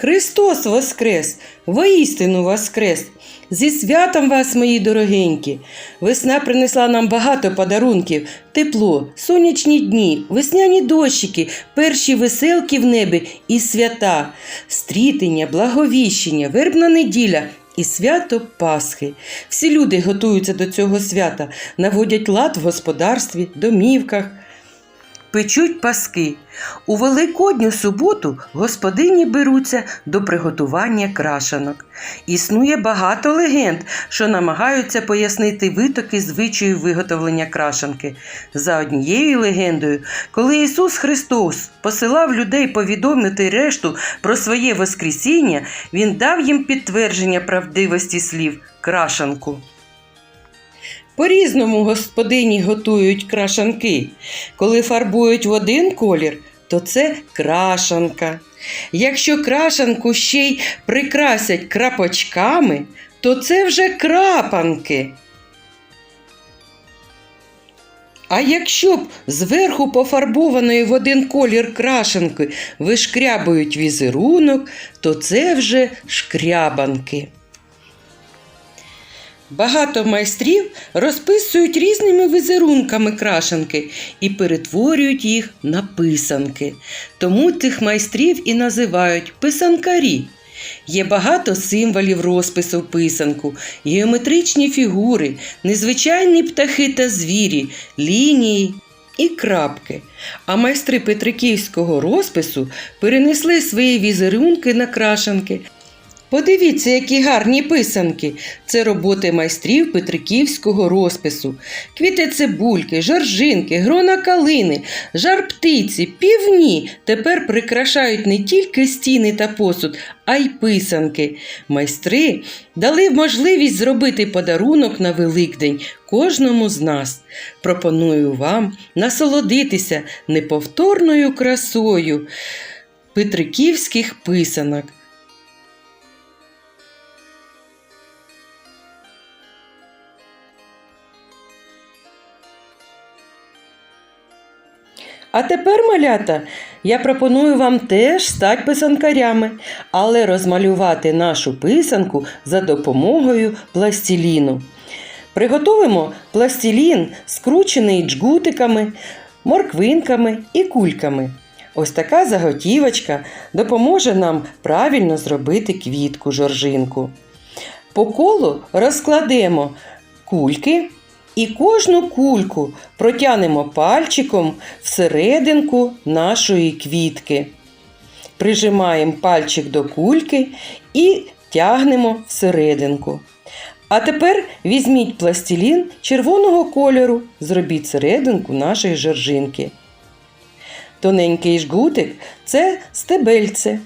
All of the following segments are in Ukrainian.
Христос Воскрес! Воістину Воскрес! Зі святом вас, мої дорогенькі! Весна принесла нам багато подарунків, тепло, сонячні дні, весняні дощики, перші веселки в небі і свята, стрітення, благовіщення, вербна неділя. І свято Пасхи. Всі люди готуються до цього свята, наводять лад в господарстві, домівках, печуть паски. У Великодню суботу господині беруться до приготування крашанок. Існує багато легенд, що намагаються пояснити витоки звичаю виготовлення крашанки. За однією легендою, коли Ісус Христос посилав людей повідомити решту про своє Воскресіння, Він дав їм підтвердження правдивості слів крашанку. По-різному господині готують крашанки. Коли фарбують в один колір, то це крашанка. Якщо крашанку ще й прикрасять крапочками, то це вже крапанки. А якщо б зверху пофарбованої в один колір крашенки вишкрябують візерунок, то це вже шкрябанки. Багато майстрів розписують різними візерунками крашенки і перетворюють їх на писанки. Тому тих майстрів і називають писанкарі. Є багато символів розпису писанку, геометричні фігури, незвичайні птахи та звірі, лінії і крапки. А майстри петриківського розпису перенесли свої візерунки на крашенки. Подивіться, які гарні писанки. Це роботи майстрів петриківського розпису. Квіти цибульки, жоржинки, грона калини, жар птиці, півні тепер прикрашають не тільки стіни та посуд, а й писанки. Майстри дали можливість зробити подарунок на Великдень кожному з нас. Пропоную вам насолодитися неповторною красою петриківських писанок. А тепер, малята, я пропоную вам теж стати писанкарями, але розмалювати нашу писанку за допомогою пластиліну. Приготуємо пластилін, скручений джгутиками, морквинками і кульками. Ось така заготівочка допоможе нам правильно зробити квітку жоржинку. По колу розкладемо кульки і кожну кульку протягнемо пальчиком всерединку нашої квітки. Прижимаємо пальчик до кульки і тягнемо всерединку. А тепер візьміть пластилін червоного кольору, зробіть серединку нашої жоржинки. Тоненький жгутик це стебельце.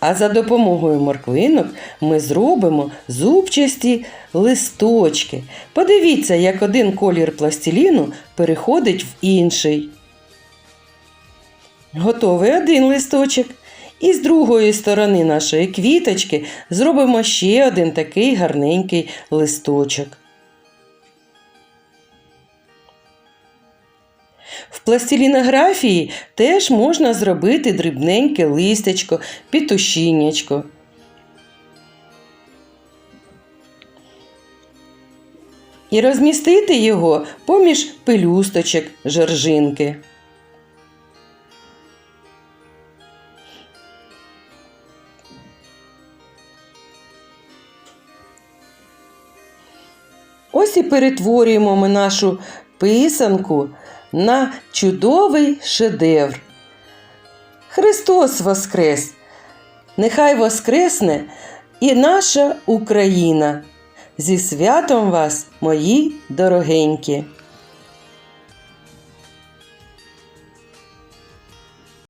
А за допомогою морквинок ми зробимо зубчасті листочки. Подивіться, як один колір пластиліну переходить в інший. Готовий один листочок. І з другої сторони нашої квіточки зробимо ще один такий гарненький листочок. Пластилінографії теж можна зробити дрібненьке листячко, пітушіннячко. І розмістити його поміж пелюсточок жоржинки. Ось і перетворюємо ми нашу писанку на чудовий шедевр. Христос Воскрес! Нехай Воскресне і наша Україна! Зі святом вас, мої дорогенькі!